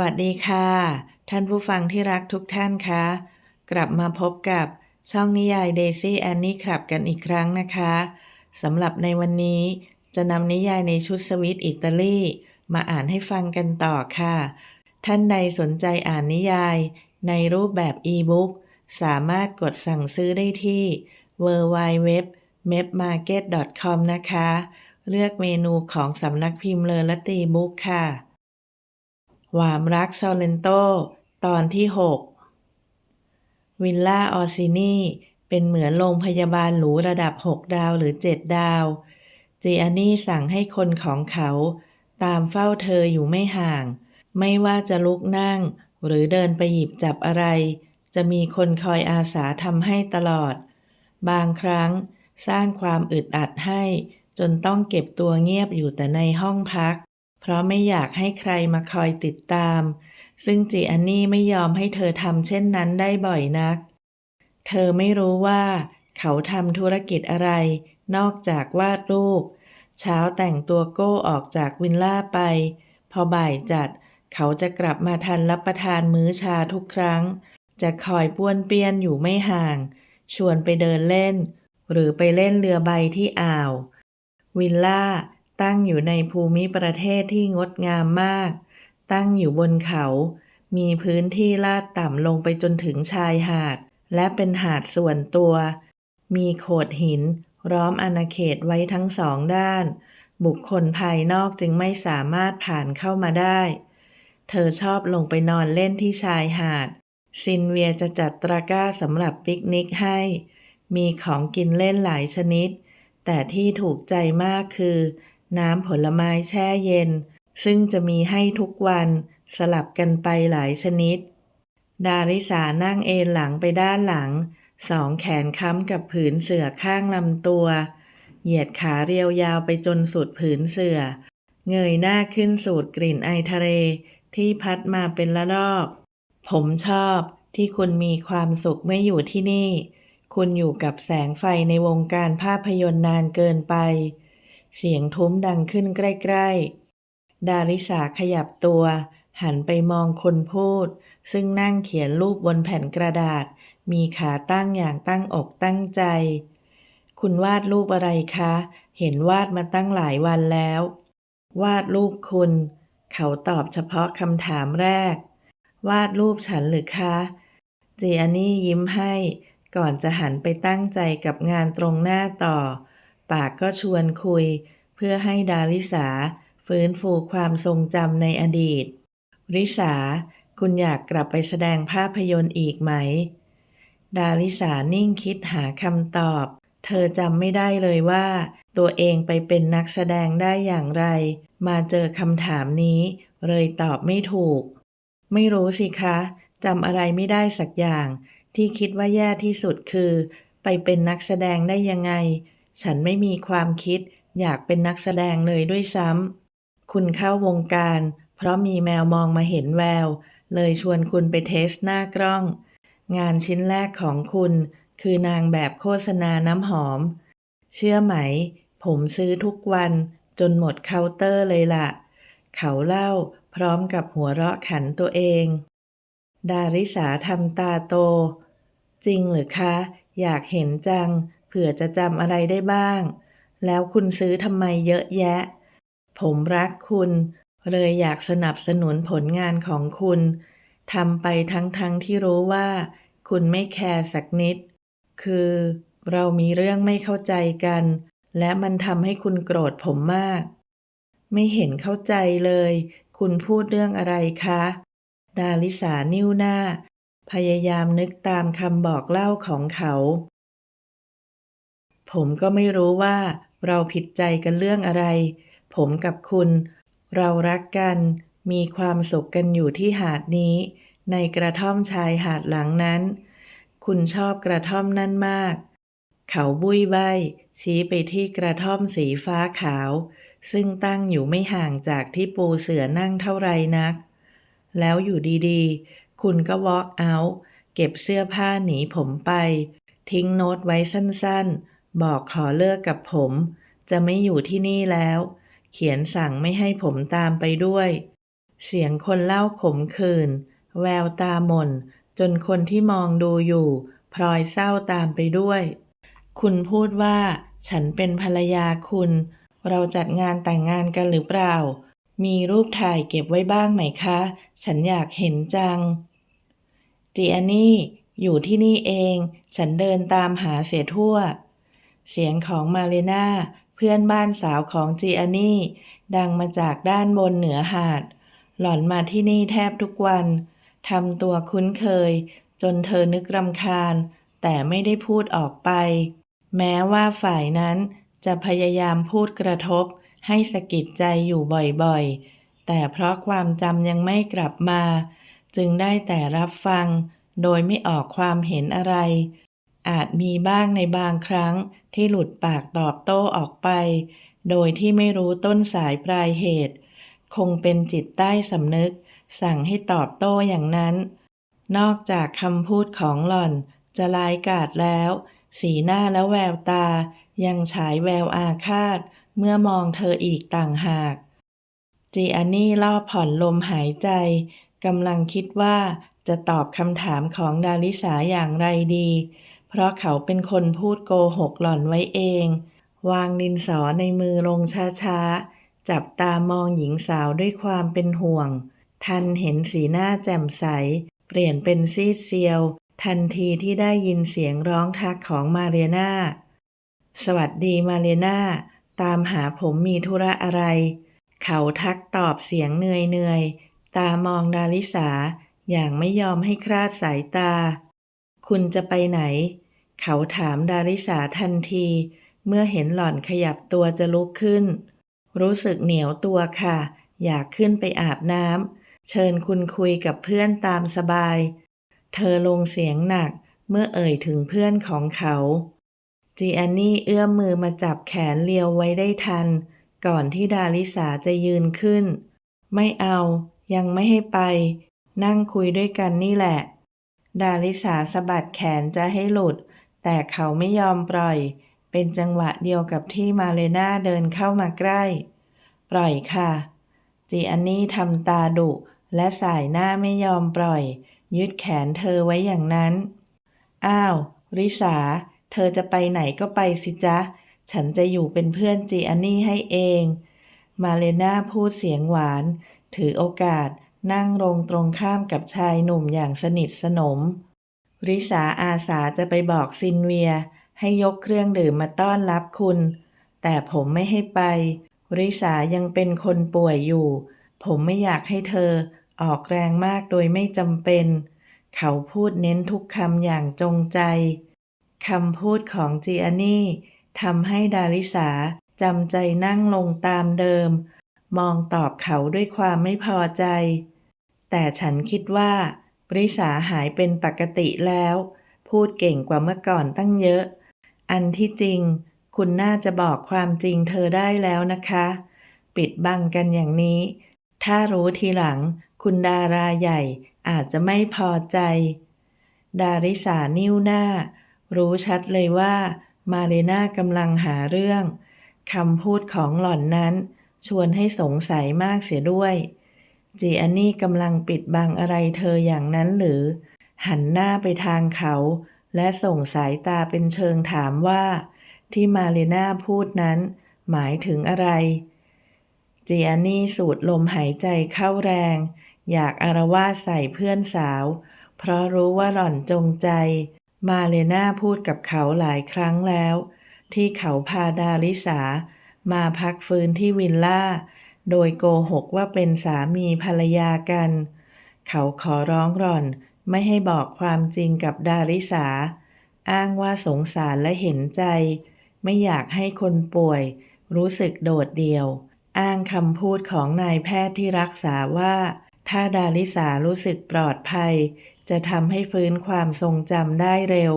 วัสดีค่ะ ท่านผู้ฟังที่รักทุกท่านคะ กลับมาพบกับช่องนิยายเดซี่แอนนี่ครับกันอีกครั้งนะคะสำหรับในวันนี้จะนำนิยายในชุดสวิตอิตาลีมาอ่านให้ฟังกันต่อค่ะ ท่านใดสนใจอ่านนิยาย ในรูปแบบอีบุ๊กสามารถกดสั่งซื้อได้ที่ w w w m e p m a r k e t c o m นะคะ เลือกเมนูของสำนักพิมพ์เลอและตีบุ๊กค่ะ หวามรักซอเลนโต ตอนที่ 6 วิลล่าออซินีเป็นเหมือนโรงพยาบาลหรูระดับ 6 ดาวหรือ 7 ดาวจีอานี่สั่งให้คนของเขาตามเฝ้าเธออยู่ไม่ห่าง ไม่ว่าจะลุกนั่ง หรือเดินไปหยิบจับอะไร จะมีคนคอยอาสาทำให้ตลอด บางครั้งสร้างความอึดอัดให้ จนต้องเก็บตัวเงียบอยู่แต่ในห้องพัก เพราะไม่อยากให้ใครมาคอยติดตาม ซึ่งจีอันนี่ไม่ยอมให้เธอทำเช่นนั้นได้บ่อยนัก เธอไม่รู้ว่า เขาทำธุรกิจอะไร นอกจากวาดรูป เช้าแต่งตัวโก้ออกจากวินล่าไป พอบ่ายจัด เขาจะกลับมาทันรับประทานมื้อชาทุกครั้ง จะคอยป้วนเปี้ยนอยู่ไม่ห่าง ชวนไปเดินเล่น หรือไปเล่นเรือใบที่อ่าว วิลล่า ตั้งอยู่ในภูมิประเทศที่งดงามมาก ตั้งอยู่บนเขา มีพื้นที่ลาดต่ำลงไปจนถึงชายหาด และเป็นหาดส่วนตัว มีโขดหิน ร้อมอาณาเขตไว้ทั้งสองด้าน บุคคลภายนอกจึงไม่สามารถผ่านเข้ามาได้ เธอชอบลงไปนอนเล่นที่ชายหาด ซินเวียจะจัดตะกร้าสำหรับปิกนิกให้ มีของกินเล่นหลายชนิด แต่ที่ถูกใจมากคือ น้ำผลไม้แช่เย็น ซึ่งจะมีให้ทุกวันสลับกันไปหลายชนิด ดาริสานั่งเอนหลังไปด้านหลัง สองแขนค้ำกับผืนเสื่อข้างลำตัว เหยียดขาเรียวยาวไปจนสุดผืนเสื่อ เงยหน้าขึ้นสูดกลิ่นไอทะเลที่พัดมาเป็นละลอก ผมชอบที่คุณมีความสุขไม่อยู่ที่นี่ คุณอยู่กับแสงไฟในวงการภาพยนตร์นานเกินไป เสียงทุ้มดังขึ้นใกล้ ๆ ดาริสาขยับตัว หันไปมองคนพูด ซึ่งนั่งเขียนรูปบนแผ่นกระดาษ มีขาตั้งอย่างตั้งอกตั้งใจ คุณวาดรูปอะไรคะ เห็นวาดมาตั้งหลายวันแล้ว วาดรูปคุณ เขาตอบเฉพาะคำถามแรก วาดรูปฉันหรือคะเจียนี่ยิ้มให้ ก่อนจะหันไปตั้งใจกับงานตรงหน้าต่อ ปากก็ชวนคุย เพื่อให้ดาริสา ฟื้นฟูความทรงจำในอดีต ริสา คุณอยากกลับไปแสดงภาพยนตร์อีกไหม ดาริสานิ่งคิดหาคำตอบ เธอจำไม่ได้เลยว่า ตัวเองไปเป็นนักแสดงได้อย่างไร มาเจอคำถามนี้ เลยตอบไม่ถูก ไม่รู้สิคะจำอะไรไม่ได้สักอย่าง ที่คิดว่าแย่ที่สุดคือ ไปเป็นนักแสดงได้ยังไง ฉันไม่มีความคิดอยากเป็นนักแสดงเลยด้วยซ้ำ คุณเข้าวงการ เพราะมีแมวมองมาเห็นแวว เลยชวนคุณไปเทสหน้ากล้อง งานชิ้นแรกของคุณ คือนางแบบโฆษณาน้ำหอม เชื่อไหม ผมซื้อทุกวันจนหมดเคาน์เตอร์เลยล่ะ เขาเล่าพร้อมกับหัวเราะขันตัวเอง ดาริสาทำตาโต จริงหรือคะ อยากเห็นจัง ผื่อจะจำอะไรได้บ้าง แล้วคุณซื้อทำไมเยอะแยะ ผมรักคุณ เลยอยากสนับสนุนผลงานของคุณทำไปทั้งๆทที่รู้ว่า คุณไม่แคร์สักนิด คือ เรามีเรื่องไม่เข้าใจกัน และมันทำให้คุณโกรธผมมาก ไม่เห็นเข้าใจเลย คุณพูดเรื่องอะไรคะ ดาลิสานิ้วหน้า พยายามนึกตามคำบอกเล่าของเขา ผมก็ไม่รู้ว่า เราผิดใจกันเรื่องอะไร ผมกับคุณ เรารักกัน มีความสุขกันอยู่ที่หาดนี้ ในกระท่อมชายหาดหลังนั้น คุณชอบกระท่อมนั่นมาก เขาบุยใบ ชี้ไปที่กระท่อมสีฟ้าขาว ซึ่งตั้งอยู่ไม่ห่างจากที่ปูเสือนั่งเท่าไรนัก แล้วอยู่ดีๆ คุณก็วอล์กเอาท์เก็บเสื้อผ้าหนีผมไป ทิ้งโน้ตไว้สั้นๆ บอกขอเลิกกับผม จะไม่อยู่ที่นี่แล้ว เขียนสั่งไม่ให้ผมตามไปด้วย เสียงคนเล่าขมขื่นแววตาหม่น จนคนที่มองดูอยู่พลอยเศร้าตามไปด้วย คุณพูดว่า ฉันเป็นภรรยาคุณ เราจัดงานแต่งงานกันหรือเปล่า มีรูปถ่ายเก็บไว้บ้างไหมคะ ฉันอยากเห็นจังจีอันนี่อยู่ที่นี่เอง ฉันเดินตามหาเสียทั่ว เสียงของมาเลนาเพื่อนบ้านสาวของจีอันนี่ดังมาจากด้านบนเหนือหาด หล่อนมาที่นี่แทบทุกวันทำตัวคุ้นเคย จนเธอนึกรำคาญ แต่ไม่ได้พูดออกไป แม้ว่าฝ่ายนั้นจะพยายามพูดกระทบ ให้สะกิดใจอยู่บ่อยๆ แต่เพราะความจำยังไม่กลับมา จึงได้แต่รับฟัง โดยไม่ออกความเห็นอะไร อาจมีบ้างในบางครั้งที่หลุดปากตอบโต้ออกไป โดยที่ไม่รู้ต้นสายปลายเหตุ คงเป็นจิตใต้สำนึก สั่งให้ตอบโต้อย่างนั้น นอกจากคำพูดของหล่อนจะลายกาดแล้ว สีหน้าและแววตา ยังฉายแววอาฆาต เมื่อมองเธออีกต่างหาก จีอันนี่ล่อผ่อนลมหายใจกำลังคิดว่าจะตอบคำถามของดาริสาอย่างไรดี เพราะเขาเป็นคนพูดโกหกหล่อนไว้เอง วางดินสอในมือลงช้าๆ จับตามองหญิงสาวด้วยความเป็นห่วง ทันเห็นสีหน้าแจ่มใส เปลี่ยนเป็นซีดเซียว ทันทีที่ได้ยินเสียงร้องทักของมาเรียนาสวัสดีมาเรียนาตามหาผมมีธุระอะไร เขาทักตอบเสียงเหนื่อยเหนื่อยๆ ตามองดาริสาอย่างไม่ยอมให้คลาดสายตา คุณจะไปไหน เขาถามดาริสาทันที เมื่อเห็นหล่อนขยับตัวจะลุกขึ้น รู้สึกเหนียวตัวค่ะ อยากขึ้นไปอาบน้ำเชิญคุณคุยกับเพื่อนตามสบาย เธอลงเสียงหนักเมื่อเอ่ยถึงเพื่อนของเขาจีแอนนี่เอื้อมมือมาจับแขนเลียวไว้ได้ทัน ก่อนที่ดาริสาจะยืนขึ้น ไม่เอา ยังไม่ให้ไป นั่งคุยด้วยกันนี่แหละ ดาริสาสะบัดแขนจะให้หลุด แต่เขาไม่ยอมปล่อย เป็นจังหวะเดียวกับที่มาเลนาเดินเข้ามาใกล้ ปล่อยค่ะ จีอันนี่ทำตาดุ และสายหน้าไม่ยอมปล่อย ยึดแขนเธอไว้อย่างนั้น อ้าว ริสา เธอจะไปไหนก็ไปสิจ๊ะ ฉันจะอยู่เป็นเพื่อนจีอันนี่ให้เอง มาเลนาพูดเสียงหวาน ถือโอกาสนั่งลงตรงข้ามกับชายหนุ่มอย่างสนิทสนม ริสาอาสาจะไปบอกซินเวีย ให้ยกเครื่องดื่มมาต้อนรับคุณ แต่ผมไม่ให้ไป ริสายังเป็นคนป่วยอยู่ ผมไม่อยากให้เธอออกแรงมากโดยไม่จำเป็น เขาพูดเน้นทุกคำอย่างจงใจคำพูดของจีอานี่ทำให้ดาริสาจำใจนั่งลงตามเดิม มองตอบเขาด้วยความไม่พอใจ แต่ฉันคิดว่า ริสาหายเป็นปกติแล้ว พูดเก่งกว่าเมื่อก่อนตั้งเยอะ อันที่จริง คุณน่าจะบอกความจริงเธอได้แล้วนะคะ ปิดบังกันอย่างนี้ ถ้ารู้ทีหลัง คุณดาราใหญ่อาจจะไม่พอใจ ดาริสานิ้วหน้า รู้ชัดเลยว่า มาเรนากำลังหาเรื่องคำพูดของหล่อนนั้น ชวนให้สงสัยมากเสียด้วย จีอันนี่กำลังปิดบังอะไรเธออย่างนั้นหรือ หันหน้าไปทางเขา และส่งสายตาเป็นเชิงถามว่า ที่มาเรน่าพูดนั้น หมายถึงอะไรจีอันนี่สูดลมหายใจเข้าแรง อยากอารวาสใส่เพื่อนสาว เพราะรู้ว่าหล่อนจงใจ มาเลน่าพูดกับเขาหลายครั้งแล้ว ที่เขาพาดาริสา มาพักฟื้นที่วิลล่า โดยโกหกว่าเป็นสามีภรรยากัน เขาขอร้องหล่อนไม่ให้บอกความจริงกับดาริสา อ้างว่าสงสารและเห็นใจ ไม่อยากให้คนป่วย รู้สึกโดดเดี่ยว อ้างคำพูดของนายแพทย์ที่รักษาว่า ถ้าดาริสารู้สึกปลอดภัย จะทำให้ฟื้นความทรงจำได้เร็ว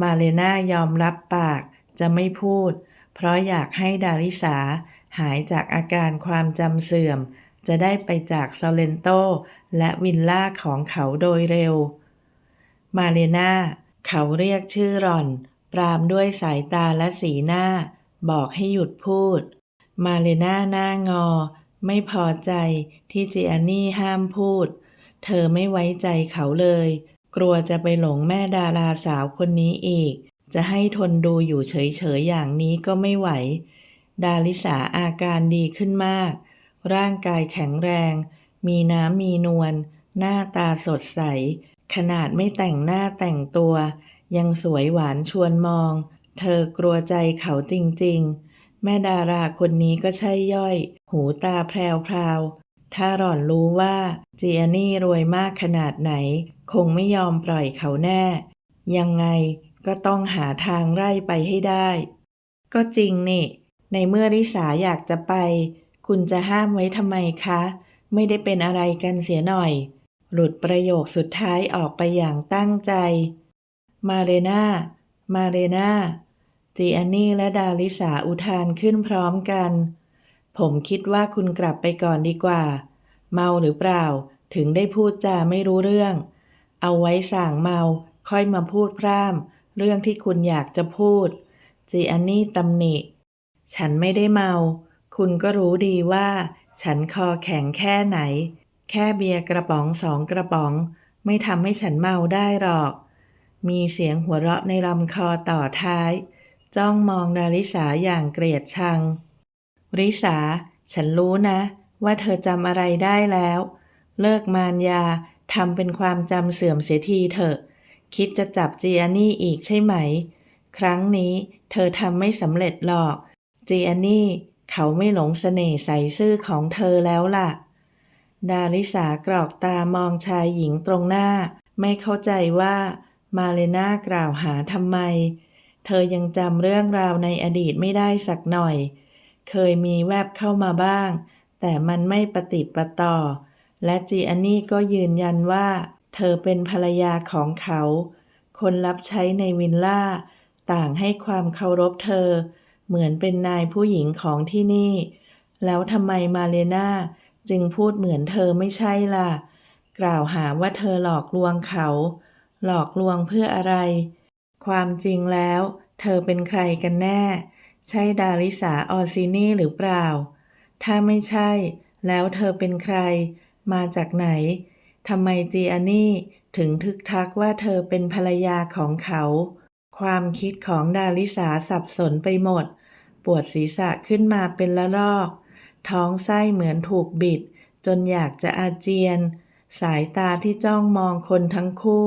มาเลน่ายอมรับปากจะไม่พูด เพราะอยากให้ดาริสา หายจากอาการความจำเสื่อม จะได้ไปจากซอเลนโต และวินล่าของเขาโดยเร็ว มาเลนาเขาเรียกชื่อหล่อน ปรามด้วยสายตาและสีหน้า บอกให้หยุดพูด มาเลนาหน้างอ ไม่พอใจที่จีอันนี่ห้ามพูด เธอไม่ไว้ใจเขาเลย กลัวจะไปหลงแม่ดาราสาวคนนี้อีก จะให้ทนดูอยู่เฉยๆอย่างนี้ก็ไม่ไหว ดาลิสาอาการดีขึ้นมาก ร่างกายแข็งแรง มีน้ำมีนวล หน้าตาสดใส ขนาดไม่แต่งหน้าแต่งตัว ยังสวยหวานชวนมอง เธอกลัวใจเขาจริงๆ แม่ดาราคนนี้ก็ใช่ย่อย หูตาแพรวๆถ้าหล่อนรู้ว่าเจีอานี่รวยมากขนาดไหน คงไม่ยอมปล่อยเขาแน่ ยังไงก็ต้องหาทางไล่ไปให้ได้ ก็จริงนี่ ในเมื่อริสาอยากจะไป คุณจะห้ามไว้ทำไมคะ ไม่ได้เป็นอะไรกันเสียหน่อย หลุดประโยคสุดท้ายออกไปอย่างตั้งใจ มาเรนามาเรนาจีอันนี่และดาลิสาอุทานขึ้นพร้อมกัน ผมคิดว่าคุณกลับไปก่อนดีกว่า เมาหรือเปล่า ถึงได้พูดจาไม่รู้เรื่อง เอาไว้สั่งเมา ค่อยมาพูดพร่ำเรื่องที่คุณอยากจะพูดจีอันนี่ตำหนิ ฉันไม่ได้เมา คุณก็รู้ดีว่า ฉันคอแข็งแค่ไหน แค่เบียร์กระป๋องสองกระป๋อง ไม่ทำให้ฉันเมาได้หรอก มีเสียงหัวเราะในลำคอต่อท้าย จ้องมองดาริสาอย่างเกลียดชัง ริสา ฉันรู้นะ ว่าเธอจำอะไรได้แล้ว เลิกมารยาทำเป็นความจำเสื่อมเสียทีเถอะ คิดจะจับจีอานี่อีกใช่ไหม ครั้งนี้เธอทำไม่สำเร็จหรอก จีอานี่เขาไม่หลงเสน่ห์ใสซื่อของเธอแล้วล่ะ ดาริสากรอกตามองชายหญิงตรงหน้า ไม่เข้าใจว่ามาเลนากล่าวหาทำไม เธอยังจำเรื่องราวในอดีตไม่ได้สักหน่อย เคยมีแวบเข้ามาบ้าง แต่มันไม่ประติปต่อ และจีอันนี่ก็ยืนยันว่า เธอเป็นภรรยาของเขา คนรับใช้ในวินล่า ต่างให้ความเคารพเธอ เหมือนเป็นนายผู้หญิงของที่นี่ แล้วทำไมมาเลนาจึงพูดเหมือนเธอไม่ใช่ล่ะ กล่าวหาว่าเธอหลอกลวงเขา หลอกลวงเพื่ออะไร ความจริงแล้ว เธอเป็นใครกันแน่ ใช่ดาริสาออซินี่หรือเปล่า ถ้าไม่ใช่ แล้วเธอเป็นใคร มาจากไหนทำไมจีอานี่ถึงทึกทักว่าเธอเป็นภรรยาของเขา ความคิดของดาริสาสับสนไปหมด ปวดศีรษะขึ้นมาเป็นละลอก ท้องไส้เหมือนถูกบิด จนอยากจะอาเจียน สายตาที่จ้องมองคนทั้งคู่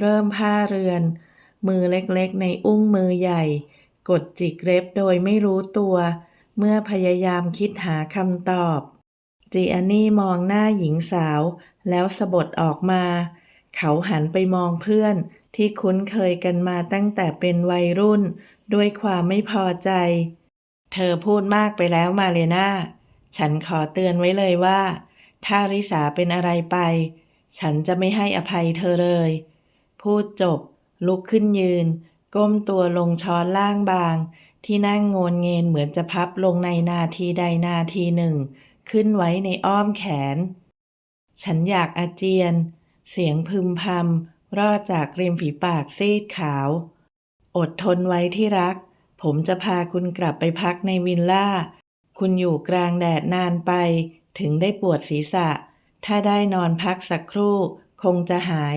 เริ่มผ้าเรือน มือเล็กๆในอุ้งมือใหญ่ กดจิกเล็บโดยไม่รู้ตัว เมื่อพยายามคิดหาคำตอบจีอันนี่มองหน้าหญิงสาว แล้วสะบดออกมา เขาหันไปมองเพื่อนที่คุ้นเคยกันมาตั้งแต่เป็นวัยรุ่น ด้วยความไม่พอใจ เธอพูดมากไปแล้วมาเลนาฉันขอเตือนไว้เลยว่า ถ้าริสาเป็นอะไรไป ฉันจะไม่ให้อภัยเธอเลย พูดจบ ลุกขึ้นยืน ก้มตัวลงช้อนล่างบาง ที่นั่งโงนเงนเหมือนจะพับลงในนาทีใดนาทีหนึ่ง ขึ้นไว้ในอ้อมแขน ฉันอยากอาเจียน เสียงพึมพำรอดจากริมฝีปากซีดขาว อดทนไว้ที่รัก ผมจะพาคุณกลับไปพักในวินล่า คุณอยู่กลางแดดนานไป ถึงได้ปวดศีรษะ ถ้าได้นอนพักสักครู่ คงจะหาย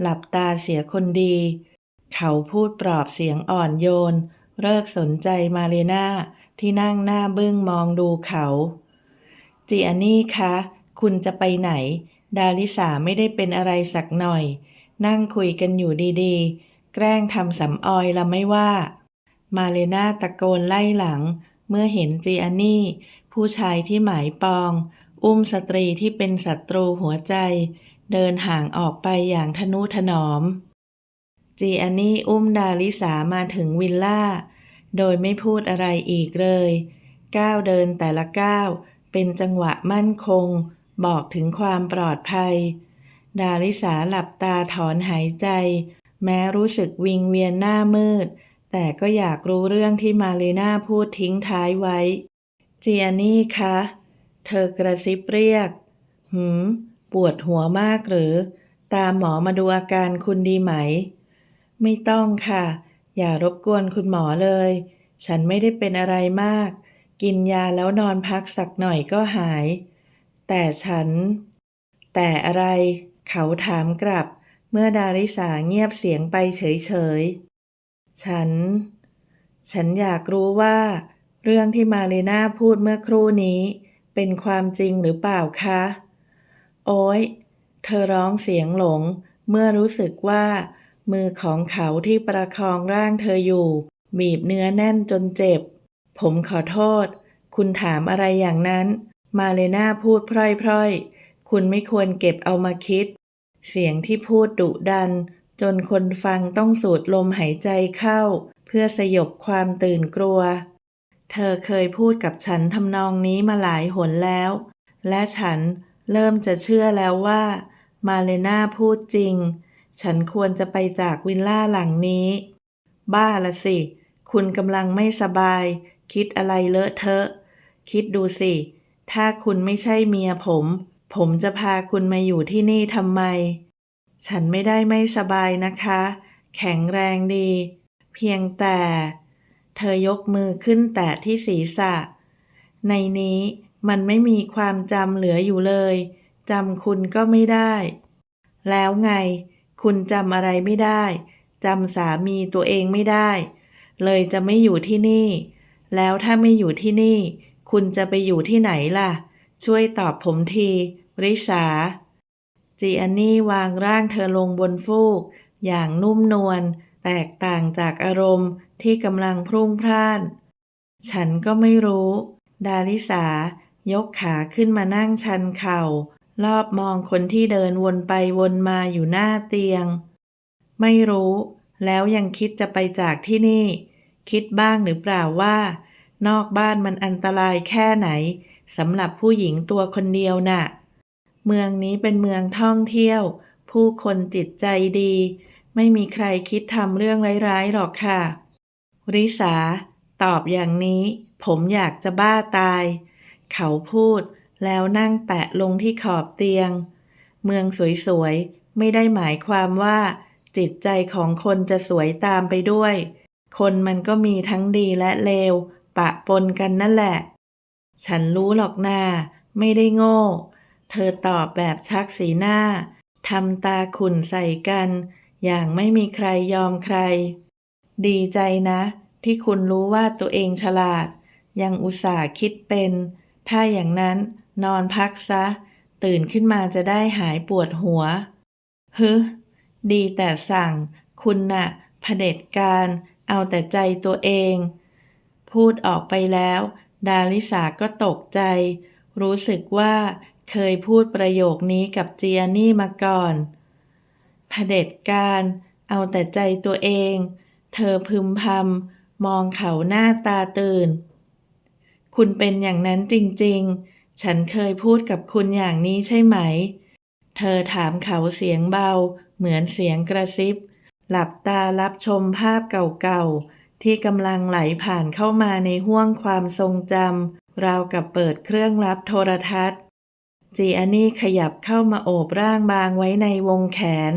หลับตาเสียคนดี เขาพูดปลอบเสียงอ่อนโยน เลิกสนใจมาเรนาที่นั่งหน้าบึ้งมองดูเขาจีอานี่คะ คุณจะไปไหน ดาลิสาไม่ได้เป็นอะไรสักหน่อย นั่งคุยกันอยู่ดีๆ แกล้งทำสำออยละไม่ว่า มาเลนาตะโกนไล่หลัง เมื่อเห็นจีอานี่ ผู้ชายที่หมายปอง อุ้มสตรีที่เป็นศัตรูหัวใจ เดินห่างออกไปอย่างทนุถนอม จีอานี่อุ้มดาลิสามาถึงวิลล่า โดยไม่พูดอะไรอีกเลย ก้าวเดินแต่ละก้าวเป็นจังหวะมั่นคง บอกถึงความปลอดภัย ดาริสาหลับตาถอนหายใจ แม้รู้สึกวิงเวียนหน้ามืด แต่ก็อยากรู้เรื่องที่มาเลนาพูดทิ้งท้ายไว้ เจียนี่คะ เธอกระซิบเรียก หืม ปวดหัวมากหรือ ตามหมอมาดูอาการคุณดีไหม ไม่ต้องค่ะ อย่ารบกวนคุณหมอเลย ฉันไม่ได้เป็นอะไรมาก กินยาแล้วนอนพักสักหน่อยก็หาย แต่ฉัน แต่อะไร เขาถามกลับ เมื่อดาริสาเงียบเสียงไปเฉยๆ ฉัน ฉันอยากรู้ว่า เรื่องที่มาเลนาพูดเมื่อครู่นี้ เป็นความจริงหรือเปล่าคะ โอ้ยเธอร้องเสียงหลง เมื่อรู้สึกว่า มือของเขาที่ประคองร่างเธออยู่ บีบเนื้อแน่นจนเจ็บ ผมขอโทษ คุณถามอะไรอย่างนั้น มาเลนาพูดพร่อยๆ คุณไม่ควรเก็บเอามาคิด เสียงที่พูดดุดัน จนคนฟังต้องสูดลมหายใจเข้า เพื่อสยบความตื่นกลัว เธอเคยพูดกับฉันทำนองนี้มาหลายหนแล้ว และฉันเริ่มจะเชื่อแล้วว่า มาเลนาพูดจริง ฉันควรจะไปจากวิลล่าหลังนี้ บ้าละสิ คุณกำลังไม่สบาย คิดอะไรเลอะเทอะ คิดดูสิ ถ้าคุณไม่ใช่เมียผม ผมจะพาคุณมาอยู่ที่นี่ทำไม ฉันไม่ได้ไม่สบายนะคะ แข็งแรงดี เพียงแต่ เธอยกมือขึ้นแตะที่ศีรษะ ในนี้มันไม่มีความจำเหลืออยู่เลยจำคุณก็ไม่ได้ แล้วไง คุณจำอะไรไม่ได้จำสามีตัวเองไม่ได้ เลยจะไม่อยู่ที่นี่ แล้วถ้าไม่อยู่ที่นี่ คุณจะไปอยู่ที่ไหนล่ะ ช่วยตอบผมที ริสา จีอันนี่วางร่างเธอลงบนฟูก อย่างนุ่มนวลแตกต่างจากอารมณ์ที่กำลังพรุ่งพล่าน ฉันก็ไม่รู้ ดาริสายกขาขึ้นมานั่งชันเข่า รอบมองคนที่เดินวนไปวนมาอยู่หน้าเตียง ไม่รู้ แล้วยังคิดจะไปจากที่นี่ คิดบ้างหรือเปล่าว่า นอกบ้านมันอันตรายแค่ไหนสำหรับผู้หญิงตัวคนเดียวน่ะ เมืองนี้เป็นเมืองท่องเที่ยว ผู้คนจิตใจดี ไม่มีใครคิดทำเรื่องร้ายๆหรอกค่ะ ริสา ตอบอย่างนี้ ผมอยากจะบ้าตาย เขาพูดแล้วนั่งแปะลงที่ขอบเตียง เมืองสวยๆ ไม่ได้หมายความว่า จิตใจของคนจะสวยตามไปด้วย คนมันก็มีทั้งดีและเลว ปะปนกันนั่นแหละ ฉันรู้หรอกนา ไม่ได้โง่ เธอตอบแบบชักสีหน้า ทำตาขุ่นใส่กัน อย่างไม่มีใครยอมใคร ดีใจนะ ที่คุณรู้ว่าตัวเองฉลาด ยังอุตส่าห์คิดเป็น ถ้าอย่างนั้นนอนพักซะ ตื่นขึ้นมาจะได้หายปวดหัวฮึดีแต่สั่ง คุณน่ะเผด็จการ เอาแต่ใจตัวเอง พูดออกไปแล้ว ดาลิสาก็ตกใจ รู้สึกว่าเคยพูดประโยคนี้กับเจียนี่มาก่อนเผด็จการ เอาแต่ใจตัวเอง เธอพึมพำมองเขาหน้าตาตื่น คุณเป็นอย่างนั้นจริงๆ ฉันเคยพูดกับคุณอย่างนี้ใช่ไหม เธอถามเขาเสียงเบา เหมือนเสียงกระซิบ หลับตารับชมภาพเก่าๆ ที่กำลังไหลผ่านเข้ามาในห้วงความทรงจำราวกับเปิดเครื่องรับโทรทัศน์ จีอานี่ขยับเข้ามาโอบร่างบางไว้ในวงแขน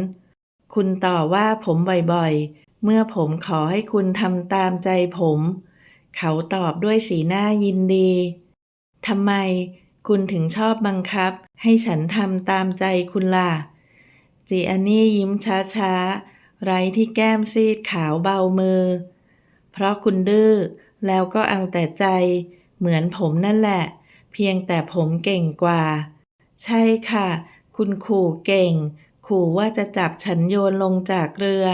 คุณต่อว่าผมบ่อยๆ เมื่อผมขอให้คุณทำตามใจผม เขาตอบด้วยสีหน้ายินดีทำไมคุณถึงชอบบังคับ ให้ฉันทำตามใจคุณล่ะ จีอานี่ยิ้มช้าๆ ไร้ที่แก้มซีดขาวเบามือ เพราะคุณดื้อแล้วก็เอาแต่ใจ เหมือนผมนั่นแหละ เพียงแต่ผมเก่งกว่า ใช่ค่ะ คุณขู่เก่ง ขู่ว่าจะจับฉันโยนลงจากเรือ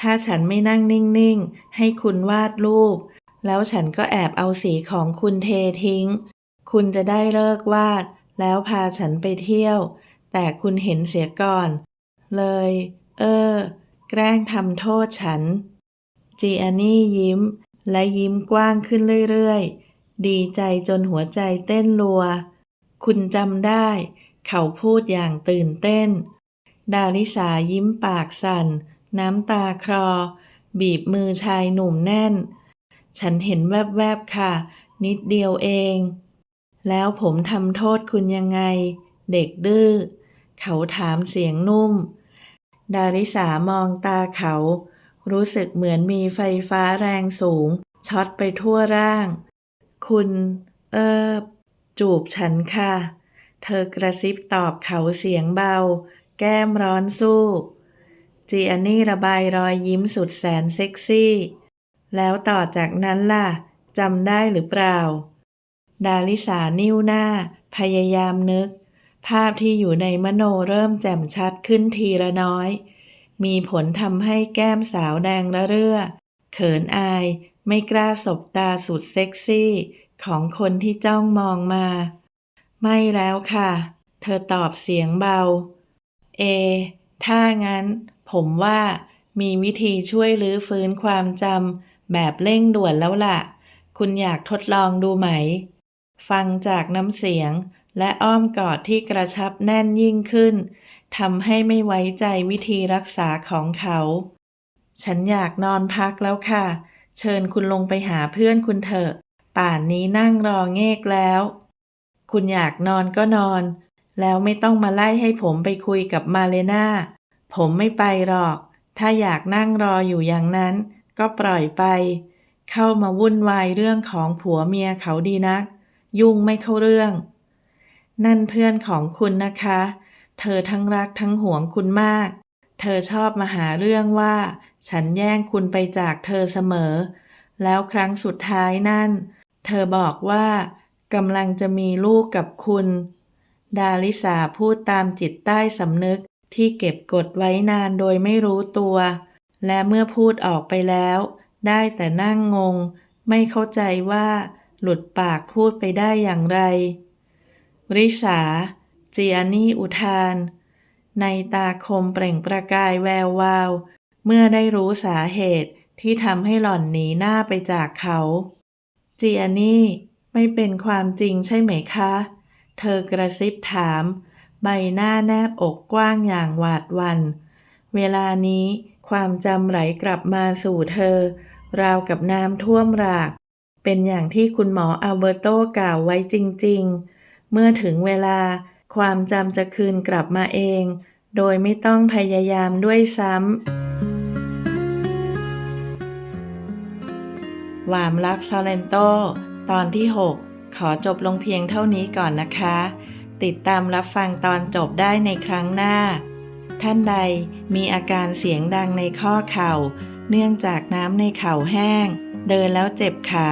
ถ้าฉันไม่นั่งนิ่งๆ ให้คุณวาดรูป แล้วฉันก็แอบเอาสีของคุณเททิ้ง คุณจะได้เลิกวาด แล้วพาฉันไปเที่ยว แต่คุณเห็นเสียก่อน เลย เออ แกล้งทำโทษฉัน จีอานี่ยิ้ม และยิ้มกว้างขึ้นเรื่อยๆ ดีใจจนหัวใจเต้นรัว คุณจำได้ เขาพูดอย่างตื่นเต้น ดาริสายิ้มปากสั่น น้ำตาคลอ บีบมือชายหนุ่มแน่น ฉันเห็นแวบๆค่ะ นิดเดียวเอง แล้วผมทำโทษคุณยังไง เด็กดื้อ เขาถามเสียงนุ่ม ดาริสามองตาเขา รู้สึกเหมือนมีไฟฟ้าแรงสูง ช็อตไปทั่วร่าง คุณ เออจูบฉันค่ะ เธอกระซิบตอบเขาเสียงเบา แก้มร้อนสู้ จีอันนี่ระบายรอยยิ้มสุดแสนเซ็กซี่ แล้วต่อจากนั้นล่ะจำได้หรือเปล่า ดาลิสานิ้วหน้า พยายามนึก ภาพที่อยู่ในมโนเริ่มแจ่มชัดขึ้นทีละน้อย มีผลทำให้แก้มสาวแดงระเรื่อ เขินอายไม่กล้าสบตาสุดเซ็กซี่ ของคนที่จ้องมองมา ไม่แล้วค่ะ เธอตอบเสียงเบา เอ ถ้างั้น ผมว่ามีวิธีช่วยรื้อฟื้นความจำแบบเร่งด่วนแล้วล่ะ คุณอยากทดลองดูไหม ฟังจากน้ำเสียงและอ้อมกอดที่กระชับแน่นยิ่งขึ้นทำให้ไม่ไว้ใจวิธีรักษาของเขา ฉันอยากนอนพักแล้วค่ะ เชิญคุณลงไปหาเพื่อนคุณเถอะ ป่านนี้นั่งรอเงกแล้ว คุณอยากนอนก็นอน แล้วไม่ต้องมาไล่ให้ผมไปคุยกับมาเลนาผมไม่ไปหรอก ถ้าอยากนั่งรออยู่อย่างนั้น ก็ปล่อยไป เข้ามาวุ่นวายเรื่องของผัวเมียเขาดีนัก ยุ่งไม่เข้าเรื่อง นั่นเพื่อนของคุณนะคะ เธอทั้งรักทั้งหวงคุณมาก เธอชอบมาหาเรื่องว่า ฉันแย่งคุณไปจากเธอเสมอ แล้วครั้งสุดท้ายนั่น เธอบอกว่ากำลังจะมีลูกกับคุณ ดาลิสาพูดตามจิตใต้สำนึกที่เก็บกดไว้นานโดยไม่รู้ตัว และเมื่อพูดออกไปแล้ว ได้แต่นั่งงง ไม่เข้าใจว่า หลุดปากพูดไปได้อย่างไร ริสา เจียนี่อุทาน ในตาคมเปล่งประกายแวววาว เมื่อได้รู้สาเหตุที่ทำให้หล่อนหนีหน้าไปจากเขา เจียนี่ไม่เป็นความจริงใช่ไหมคะ เธอกระซิบถาม ใบหน้าแนบอกกว้างอย่างหวาดวัน เวลานี้ความจำไหลกลับมาสู่เธอ ราวกับน้ำท่วมราก เป็นอย่างที่คุณหมออัลเบอร์โตกล่าวไว้จริง ๆ เมื่อถึงเวลา ความจำจะคืนกลับมาเอง โดยไม่ต้องพยายามด้วยซ้ำหวามรักซาเลนโต ตอนที่ 6 ขอจบลงเพียงเท่านี้ก่อนนะคะ ติดตามรับฟังตอนจบได้ในครั้งหน้า ท่านใดมีอาการเสียงดังในข้อเข่า เนื่องจากน้ำในเข่าแห้ง เดินแล้วเจ็บขา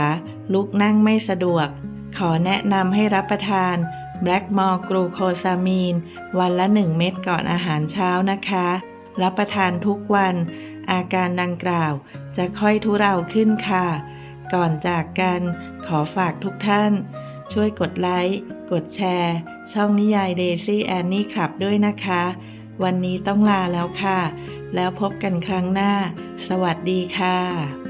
ลุกนั่งไม่สะดวก ขอแนะนำให้รับประทาน แบล็กมอร์กรูโคซามีน วันละ 1 เม็ดก่อนอาหารเช้านะคะ รับประทานทุกวัน อาการดังกล่าวจะค่อยทุเราขึ้นค่ะ ก่อนจากกันขอฝากทุกท่าน ช่วยกดไลค์ กดแชร์ ช่องนิยายเดซี่แอนนี่ขับด้วยนะคะ วันนี้ต้องลาแล้วค่ะ แล้วพบกันครั้งหน้า สวัสดีค่ะ